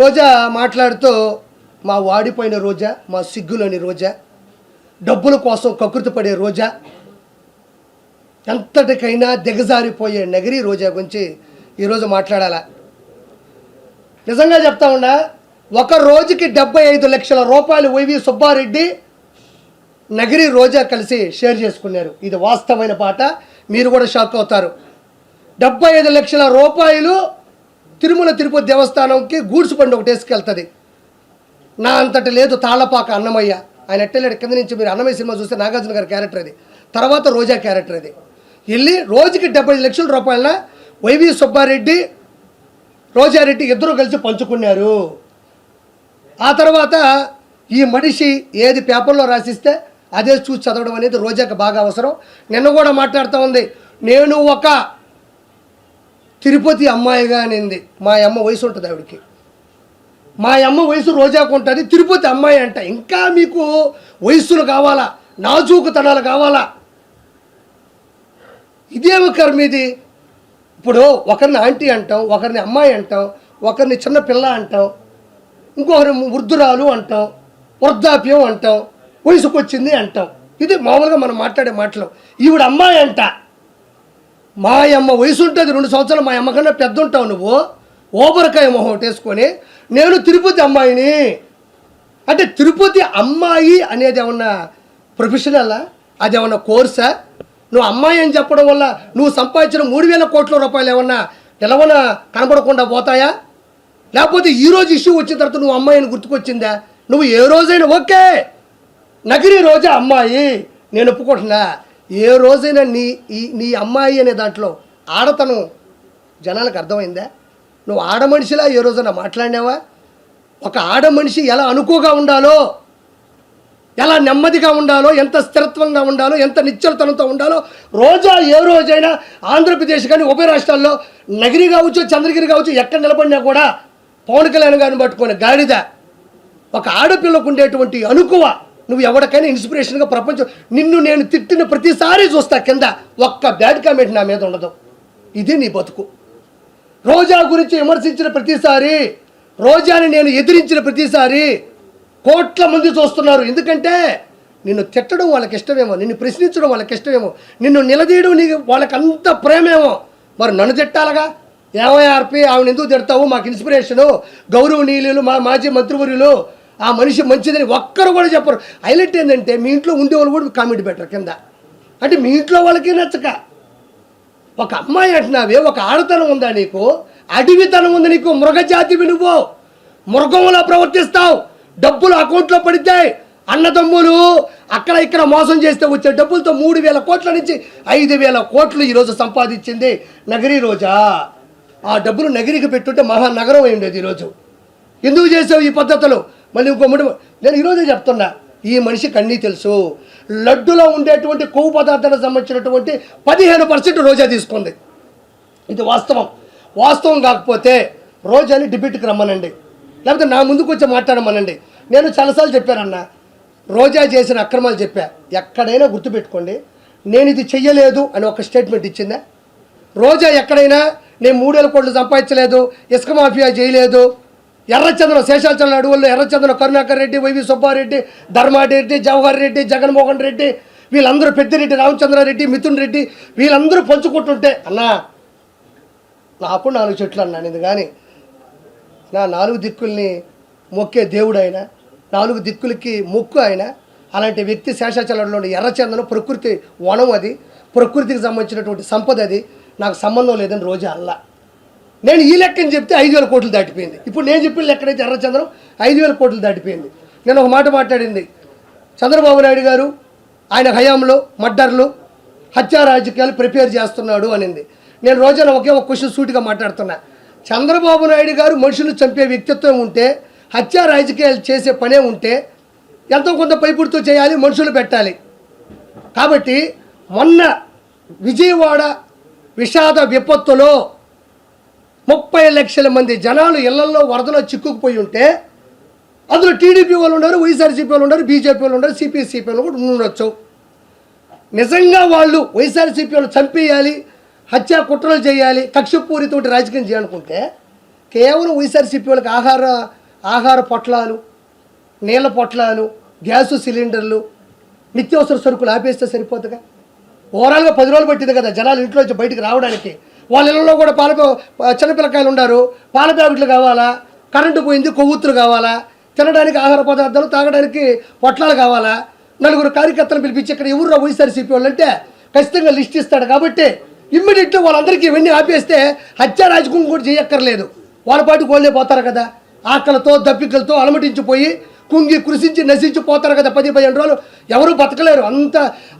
రోజా మాట్లాడుతూ మా వాడిపోయిన రోజా మా సిగ్గులోని రోజా డబ్బుల కోసం కకృతి పడే రోజా ఎంతటికైనా దిగజారిపోయే నగరి రోజా గురించి ఈరోజు మాట్లాడాలా? నిజంగా చెప్తా ఉన్నా ఒక రోజుకి డెబ్బై ఐదు లక్షల రూపాయలు వైవి సుబ్బారెడ్డి నగరి రోజా కలిసి షేర్ చేసుకున్నారు. ఇది వాస్తవమైన పాట మీరు కూడా షాక్ అవుతారు. డెబ్బై ఐదు లక్షల రూపాయలు తిరుమల తిరుపతి దేవస్థానంకి గూడ్స్ బండి ఒకటి వేసుకెళ్తుంది. నా అంతటి లేదు తాళ్ళపాక అన్నమయ్య. ఆయన ఎట్టలేడు కింద నుంచి మీరు అన్నమయ్య సినిమా చూస్తే నాగార్జున గారి క్యారెక్టర్ అది. తర్వాత రోజా క్యారెక్టర్ అది. వెళ్ళి రోజుకి డెబ్బై లక్షల రూపాయల వైవి సుబ్బారెడ్డి రోజారెడ్డి ఇద్దరు కలిసి పంచుకున్నారు. ఆ తర్వాత ఈ మనిషి ఏది పేపర్లో రాసిస్తే అదే చూసి చదవడం అనేది రోజాకి బాగా అవసరం. నిన్న కూడా మాట్లాడుతూ ఉంది నేను ఒక తిరుపతి అమ్మాయిగా అనింది. మా అమ్మ వయసు ఉంటుంది ఆవిడకి. మా అమ్మ వయసు రోజాకు ఉంటుంది తిరుపతి అమ్మాయి అంట. ఇంకా మీకు వయస్సులు కావాలా? నాజూకుతనాలు కావాలా? ఇదేమి కర్మ ఇది ఇప్పుడు ఒకరిని ఆంటీ అంటాం ఒకరిని అమ్మాయి అంటాం ఒకరిని చిన్న పిల్ల అంటాం ఇంకొకరి వృద్ధురాలు అంటాం వృద్ధాప్యం అంటాం వయసుకు వచ్చింది అంటాం. ఇది మామూలుగా మనం మాట్లాడే మాటలు. ఈవిడ అమ్మాయి అంట. మా అమ్మ వయసు ఉంటుంది రెండు సంవత్సరాలు మా అమ్మ కన్నా పెద్ద ఉంటావు నువ్వు. ఓబరకాయ మొహం వేసుకొని నేను తిరుపతి అమ్మాయిని. అంటే తిరుపతి అమ్మాయి అనేది ఏమన్నా ప్రొఫెషనలా? అది ఏమన్నా కోర్సా? నువ్వు అమ్మాయి అని చెప్పడం వల్ల నువ్వు సంపాదించిన మూడు వేల కోట్ల రూపాయలు ఏమన్నా నిలవన కనబడకుండా పోతాయా? లేకపోతే ఈ రోజు ఇష్యూ వచ్చిన తర్వాత నువ్వు అమ్మాయిని గుర్తుకొచ్చిందా? నువ్వు ఏ రోజైనా ఓకే. నగిరి రోజా అమ్మాయి. నేను ఒప్పుకుంటున్నా. ఏ రోజైనా నీ ఈ నీ అమ్మాయి అనే దాంట్లో ఆడతనం జనాలకు అర్థమైందా? నువ్వు ఆడ మనిషిలా ఏ రోజైనా మాట్లాడినావా? ఒక ఆడ మనిషి ఎలా అనుకోగా ఉండాలో ఎలా నెమ్మదిగా ఉండాలో ఎంత స్థిరత్వంగా ఉండాలో ఎంత నిశ్చలతనంతో ఉండాలో రోజా ఏ రోజైనా ఆంధ్రప్రదేశ్ కానీ ఉభయ రాష్ట్రాల్లో నగిరి కావచ్చు చంద్రగిరి కావచ్చు ఎక్కడ నిలబడినా కూడా పవన్ కళ్యాణ్ గారిని పట్టుకొని గాడిద ఒక ఆడపిల్లకు ఉండేటువంటి అనుకువ నువ్వు ఎవరికైనా ఇన్స్పిరేషన్గా ప్రపంచం నిన్ను నేను తిట్టిన ప్రతిసారి చూస్తా కింద. ఒక్క బ్యాడ్ కామెంట్ నా మీద ఉండదు. ఇది నీ బతుకు. రోజా గురించి విమర్శించిన ప్రతిసారి రోజాని నేను ఎదిరించిన ప్రతిసారి కోట్ల మంది చూస్తున్నారు. ఎందుకంటే నిన్ను తిట్టడం వాళ్ళకి ఇష్టమేమో నిన్ను ప్రశ్నించడం వాళ్ళకి ఇష్టమేమో నిన్ను నిలదీయడం నీకు వాళ్ళకి అంత ప్రేమేమో. మరి నన్ను తిట్టాలగా? ఏమయ్యార్పి ఆవిడ ఎందుకు తిడతావు? మాకు ఇన్స్పిరేషను గౌరవనీయులు మా మాజీ మంత్రివర్యులు ఆ మనిషి మంచిదని ఒక్కరు కూడా చెప్పరు. హైలైట్ ఏంటంటే మీ ఇంట్లో ఉండేవాళ్ళు కూడా కామెంట్ పెట్టరు కింద. అంటే మీ ఇంట్లో వాళ్ళకే నచ్చక. ఒక అమ్మాయి అంటున్నావే ఒక ఆడతనం ఉందా నీకు? అడవితనం ఉంది నీకు మృగజాతివి నువ్వు మృగంలా ప్రవర్తిస్తావు. డబ్బులు అకౌంట్లో పడితే అన్నదమ్ములు అక్కడ ఇక్కడ మోసం చేస్తే వచ్చే డబ్బులతో మూడు వేల కోట్ల నుంచి ఐదు వేల కోట్లు ఈరోజు సంపాదించింది నగరి రోజా. ఆ డబ్బులు నగరికి పెట్టుంటే మహానగరం అయి ఉండేది ఈరోజు ఎందుకు చేసావు ఈ పద్ధతులు? మళ్ళీ ఇంకో ముడి నేను ఈరోజే చెప్తున్నా ఈ మనిషికి అన్నీ తెలుసు. లడ్డులో ఉండేటువంటి కొవ్వు పదార్థాలకు సంబంధించినటువంటి పదిహేను పర్సెంట్ రోజా తీసుకుంది. ఇది వాస్తవం. వాస్తవం కాకపోతే రోజాని డిబేట్కి రమ్మనండి. లేకపోతే నా ముందుకు వచ్చి మాట్లాడమనండి. నేను చాలాసార్లు చెప్పానన్న రోజా చేసిన అక్రమాలు చెప్పా. ఎక్కడైనా గుర్తుపెట్టుకోండి నేను ఇది చెయ్యలేదు అని ఒక స్టేట్మెంట్ ఇచ్చిందా? రోజా ఎక్కడైనా నేను మూడేళ్ళ కోట్లు సంపాదించలేదు ఇసుక మాఫియా చేయలేదు ఎర్రచంద్రం శేషాచలం అడవుల్లో ఎర్రచంద్రం కరుణాకర్ రెడ్డి వైవి సుబ్బారెడ్డి ధర్మారెడ్డి జవహర్ రెడ్డి జగన్మోహన్ రెడ్డి వీళ్ళందరూ పెద్దిరెడ్డి రామచంద్రారెడ్డి మిథున్ రెడ్డి వీళ్ళందరూ పంచుకుంటుంటే అన్నా నాకు నాలుగు చెట్లు అన్నాను ఇది కానీ నా నాలుగు దిక్కుల్ని మొక్కే దేవుడు ఆయన నాలుగు దిక్కులకి మొక్కు ఆయన అలాంటి వ్యక్తి శేషాచలంలో ఎర్రచందనం ప్రకృతి వనం అది ప్రకృతికి సంబంధించినటువంటి సంపద అది నాకు సంబంధం లేదని రోజు అల్లా. నేను ఈ లెక్కని చెప్తే ఐదు వేల కోట్లు దాటిపోయింది. ఇప్పుడు నేను చెప్పిన లెక్కనైతే ఎర్రచంద్రం ఐదు వేల కోట్లు దాటిపోయింది. నేను ఒక మాట మాట్లాడింది. చంద్రబాబు నాయుడు గారు ఆయన హయాంలో మర్డర్లు హత్యా రాజకీయాలు ప్రిపేర్ చేస్తున్నాడు అనింది. నేను రోజున ఒకే ఒక క్వశ్చన్ సూటిగా మాట్లాడుతున్నా. చంద్రబాబు నాయుడు గారు మనుషులు చంపే వ్యక్తిత్వం ఉంటే హత్యా రాజకీయాలు చేసే పనే ఉంటే ఎంతో కొంత పైపుడుతూ చేయాలి మనుషులు పెట్టాలి. కాబట్టి మొన్న విజయవాడ విషాద విపత్తులో ముప్పై లక్షల మంది జనాలు ఇళ్ళలో వరదలో చిక్కుకుపోయి ఉంటే అందులో టీడీపీ వాళ్ళు ఉన్నారు వైఎస్ఆర్సీపీ వాళ్ళు ఉన్నారు బీజేపీ వాళ్ళు ఉన్నారు సిపిఎస్సీపీ వాళ్ళు కూడా ఉండొచ్చు. నిజంగా వాళ్ళు వైఎస్ఆర్సీపీ వాళ్ళు చంపేయాలి హత్యా కుట్రలు చేయాలి కక్షపూరితోటి రాజకీయం చేయాలనుకుంటే కేవలం వైఎస్ఆర్సీపీ వాళ్ళకి ఆహార ఆహార పొట్లాలు నీళ్ళ పొట్లాలు గ్యాసు సిలిండర్లు నిత్యావసర సరుకులు ఆపేస్తే సరిపోతుందిగా? ఓవరాల్గా పది రోజులు పట్టింది కదా జనాలు ఇంట్లో బయటకు రావడానికి. వాళ్ళ ఇళ్ళలో కూడా పాల చిన్నపిల్లకాయలు ఉన్నారు పాల ప్యాకెట్లు కావాలా? కరెంటు పోయింది కొవ్వొత్తులు కావాలా? తినడానికి ఆహార పదార్థాలు తాగడానికి పొట్లాలు కావాలా? నలుగురు కార్యకర్తలు పిలిపించి ఇక్కడ ఎవరు వైఎస్ఆర్సీపీ వాళ్ళు అంటే ఖచ్చితంగా లిస్ట్ ఇస్తాడు. కాబట్టి ఇమ్మీడియట్గా వాళ్ళందరికీ ఇవన్నీ ఆపేస్తే హత్య రాజకీయం కూడా చేయక్కర్లేదు. వాళ్ళ పాటికి వాళ్ళే పోతారు కదా. ఆకలతో దప్పికలతో అలమటించిపోయి కుంగి కృషించి నశించి పోతారు కదా పది పదిహేను రోజులు. ఎవరూ బతకలేరు. అంత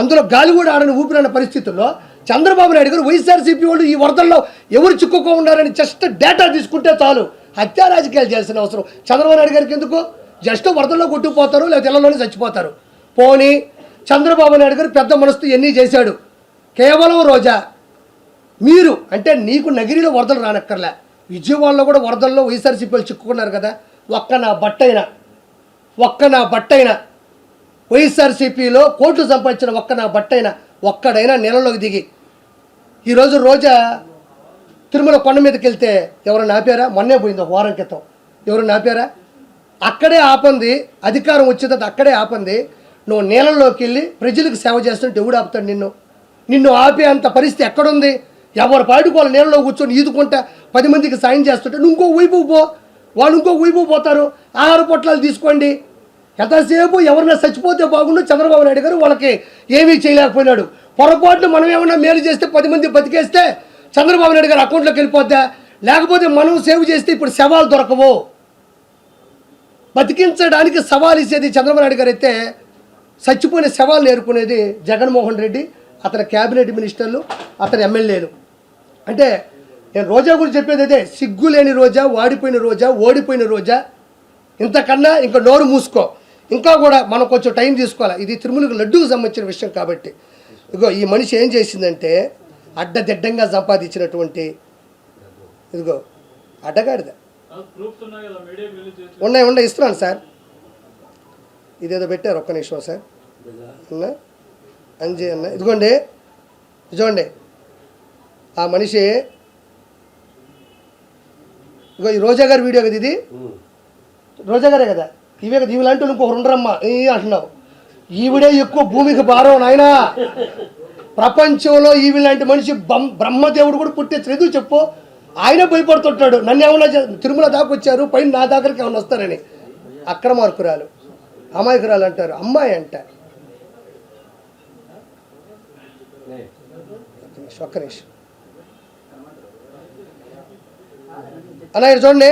అందులో గాలి కూడా ఆడని ఊపిరన్న పరిస్థితుల్లో చంద్రబాబు నాయుడు గారు వైఎస్ఆర్సీపీ వాళ్ళు ఈ వరదల్లో ఎవరు చిక్కుకో ఉన్నారని జస్ట్ డేటా తీసుకుంటే చాలు. హత్యా రాజకీయాలు చేయాల్సిన అవసరం. చంద్రబాబు నాయుడు గారికి ఎందుకు? జస్ట్ వరదల్లో కొట్టుకుపోతారు లేకపోతే ఇళ్ళలోనే చచ్చిపోతారు. పోనీ చంద్రబాబు నాయుడు గారు పెద్ద మనసుతో ఎన్ని చేశాడు? కేవలం రోజా. మీరు అంటే నీకు నగిరిలో వరదలు రానక్కర్లే. విజయవాడలో కూడా వరదల్లో వైఎస్ఆర్సీపీ వాళ్ళు చిక్కుకున్నారు కదా. ఒక్క నా బట్టైనా ఒక్క నా బట్టైనా వైఎస్ఆర్సీపీలో కోట్లు సంపాదించిన ఒక్క నా బట్టైనా ఒక్కడైనా నెలలోకి దిగి ఈరోజు రోజా తిరుమల కొండ మీదకి వెళ్తే ఎవరు నాపారా? మొన్నే పోయింది ఒక వారం క్రితం. ఎవరు నాపారా? అక్కడే ఆపంది అధికారం వచ్చేది అక్కడే ఆపంది. నువ్వు నీళ్ళలోకి వెళ్ళి ప్రజలకు సేవ చేస్తుంటే ఎవడు ఆపుతాడు నిన్ను? నిన్ను ఆపే అంత పరిస్థితి ఎక్కడుంది? ఎవరు పాడుకోవాలి నీళ్ళలో కూర్చొని ఈదుకుంటా పది మందికి సాయం చేస్తుంటే నువ్వు ఇంకో వైపు పో. వాళ్ళు ఇంకో వైపు పోతారు. ఆహార పొట్లాలు తీసుకోండి. ఎంతసేపు ఎవరైనా చచ్చిపోతే బాగుండు. చంద్రబాబు నాయుడు గారు వాళ్ళకి ఏమీ చేయలేకపోయినాడు. పొరపాటున మనం ఏమన్నా మేలు చేస్తే పది మంది బతికేస్తే చంద్రబాబు నాయుడు గారు అకౌంట్లోకి వెళ్ళిపోద్దా? లేకపోతే మనం సేవ్ చేస్తే ఇప్పుడు శవాలు దొరకవు. బతికించడానికి సవాల్ ఇచ్చేది చంద్రబాబు నాయుడు గారు అయితే చచ్చిపోయిన శవాలు నేర్పుకునేది జగన్మోహన్ రెడ్డి అతని క్యాబినెట్ మినిస్టర్లు అతని ఎమ్మెల్యేలు. అంటే నేను రోజా గురించి చెప్పేది అదే సిగ్గు లేని రోజా వాడిపోయిన రోజా ఓడిపోయిన రోజా. ఇంతకన్నా ఇంకా నోరు మూసుకో. ఇంకా కూడా మనం కొంచెం టైం తీసుకోవాలి? ఇది తిరుమలకు లడ్డూకు సంబంధించిన విషయం కాబట్టి. ఇదిగో ఈ మనిషి ఏం చేసిందంటే అడ్డదిడ్డంగా సంపాదించినటువంటి ఇదిగో అడ్డగాడిద. ఉన్నాయి ఉన్నాయి ఇస్తున్నాను సార్. ఇదేదో పెట్టారు ఒక్క నిమిషం సార్. అన్న అంజీ అన్న ఇదిగోండి ఇదిగోండి. ఆ మనిషి ఇగో ఈ రోజా గారి వీడియో కదా ఇది? రోజా గారే కదా? ఇవే కదా ఇవి లాంటి ఇంకొకరు ఉండరమ్మా అంటున్నావు. ఈవిడే ఎక్కువ భూమికి భారం నాయనా. ప్రపంచంలో ఈవి లాంటి మనిషి బ్రహ్మదేవుడు కూడా పుట్టే చదువు చెప్పు. ఆయన భయపడుతుంటాడు. నన్ను ఏమన్నా తిరుమల దాకా వచ్చారు పైన నా దగ్గరికి ఏమన్నా వస్తారని. అక్రమార్కురాలు. అమాయకురాలు అంటారు. అమ్మాయి అంట. ఒక్క నిమిషం, అన్న చూడండి.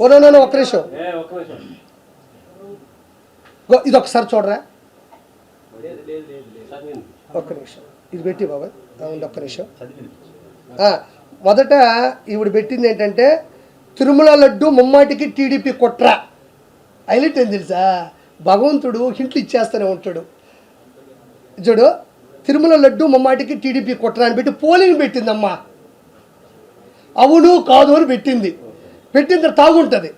ఓ నో, ఒక్క నిమిషం. ఇది ఒకసారి చూడరా? ఒక్క నిమిషం. ఇది పెట్టి బాబాయ్. ఉంది ఒక్క నిమిషం. మొదట ఈవిడ పెట్టింది ఏంటంటే తిరుమల లడ్డు ముమ్మాటికి టీడీపీ కుట్ర. హైలైట్ ఏం తెలుసా? భగవంతుడు హింట్లు ఇచ్చేస్తూనే ఉంటాడు. చూడు తిరుమల లడ్డు ముమ్మాటికి టీడీపీ కుట్ర అని పెట్టి పోలింగ్ పెట్టిందమ్మా. అవును కాదు అని పెట్టింది. పెట్టిన తాగుంటుంది.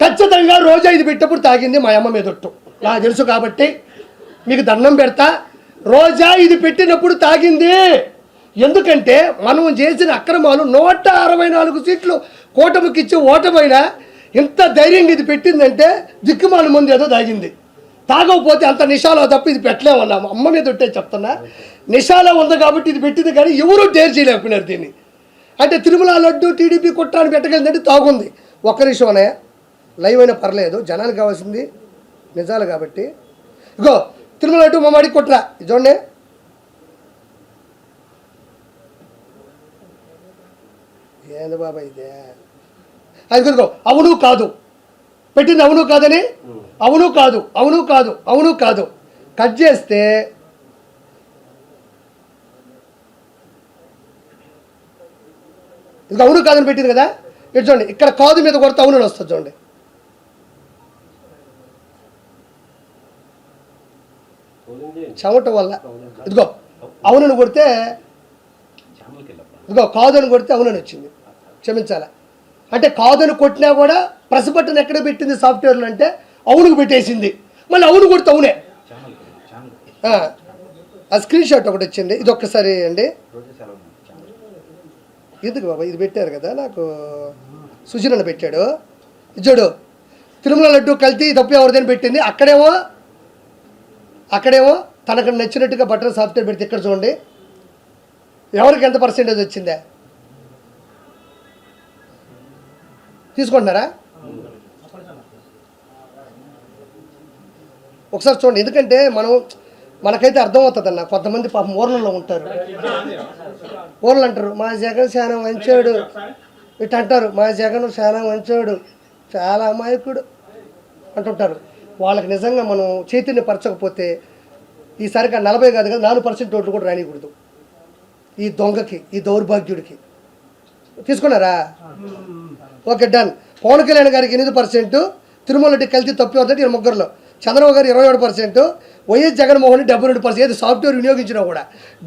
ఖచ్చితంగా రోజా ఇది పెట్టినప్పుడు తాగింది మా అమ్మ మీదొట్టు. నాకు తెలుసు కాబట్టి మీకు దండం పెడతా. రోజా ఇది పెట్టినప్పుడు తాగింది. ఎందుకంటే మనం చేసిన అక్రమాలు నూట అరవై నాలుగు సీట్లు కూటమికి ఇచ్చి ఓటమైనా ఇంత ధైర్యంగా ఇది పెట్టిందంటే దిక్కుమాల ముందు ఏదో తాగింది. తాగకపోతే అంత నిషాలో తప్ప ఇది పెట్టలేమన్నాము అమ్మ మీద ఉంటే చెప్తున్నా. నిషాలో ఉంది కాబట్టి ఇది పెట్టింది కానీ ఎవరూ డేర్ చేయలేకపోయినారు దీన్ని. అంటే తిరుమల లడ్డు టీడీపీ కుట్రాన్ని పెట్టగలిందంటే తాగుంది. ఒక్క నిమిషం లైవ్ అయినా పర్లేదు జనానికి కావాల్సింది నిజాలు కాబట్టి. ఇగో తిరుమల అటు మమ్మడి కొట్రా ఇది చూడండి. ఏంది బాబా ఇదే? అది ఇదిగో అవును కాదు. పెట్టింది అవును కాదని? అవును కాదు అవును కాదు అవును కాదు. కట్ చేస్తే ఇది అవును కాదని పెట్టింది కదా? ఇటు చూడండి ఇక్కడ కాదు మీద కొడితే అవును అని వస్తుంది చూడండి. చెమట వల్ల ఇదిగో అవునని కొడితే ఇదిగో కాదని కొడితే అవునని వచ్చింది. క్షమించాలా? అంటే కాదని కొట్టినా కూడా ప్రెస్ బటన్ ఎక్కడ పెట్టింది సాఫ్ట్వేర్లో అంటే అవునుకు పెట్టేసింది. మళ్ళీ అవును కొడితే అవునే. ఆ, స్క్రీన్ షాట్ ఒకటి వచ్చింది. ఇది ఒక్కసారి అండి ఎందుకు బాబా? ఇది పెట్టారు కదా నాకు సుజనన్న పెట్టాడు. ఇచ్చాడు తిరుమల లడ్డు కల్తీ తప్పు ఎవరిదని పెట్టింది. అక్కడేమో అక్కడేమో తనకు నచ్చినట్టుగా బట్టలు సాఫ్ట్వేర్ పెడితే ఇక్కడ చూడండి? ఎవరికి ఎంత పర్సెంటేజ్ వచ్చిందా? తీసుకుంటున్నారా? ఒకసారి చూడండి ఎందుకంటే మనం మనకైతే అర్థమవుతుంది అన్న కొంతమంది పాపం ఊర్లలో ఉంటారు. ఊర్లు అంటారు మా జగన్ చాలా మంచోడు. ఇటు అంటారు మా జగన్ చాలా మంచోడు చాలా అమాయకుడు. అంటుంటారు. వాళ్ళకి నిజంగా మనం చైతన్యపరచకపోతే ఈసారికి ఆ నలభై కాదు కదా నాలుగు పర్సెంట్ ఓట్లు కూడా రానికూడదు ఈ దొంగకి ఈ దౌర్భాగ్యుడికి. తీసుకున్నారా? Okay done. పవన్ కళ్యాణ్ గారికి ఎనిమిది పర్సెంట్ తిరుమల రెడ్డి కలిసి తప్పి వద్దంటే ఈ ముగ్గురులో. చంద్రబాబు గారు ఇరవై ఏడు పర్సెంట్ వైఎస్ జగన్మోహన్ డెబ్బై రెండు పర్సెంట్ ఏది సాఫ్ట్వేర్ వినియోగించినా కూడా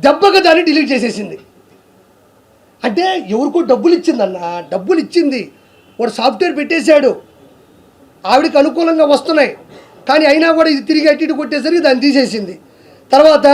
దెబ్బగా దాన్ని డిలీట్ చేసేసింది. అంటే ఎవరికో డబ్బులు ఇచ్చిందన్న డబ్బులు ఇచ్చింది వాడు సాఫ్ట్వేర్ పెట్టేశాడు. ఆవిడకి అనుకూలంగా వస్తున్నాయి. కానీ అయినా కూడా ఇది తిరిగి అట్టి ఇటు కొట్టేసరికి దాన్ని తీసేసింది. తర్వాత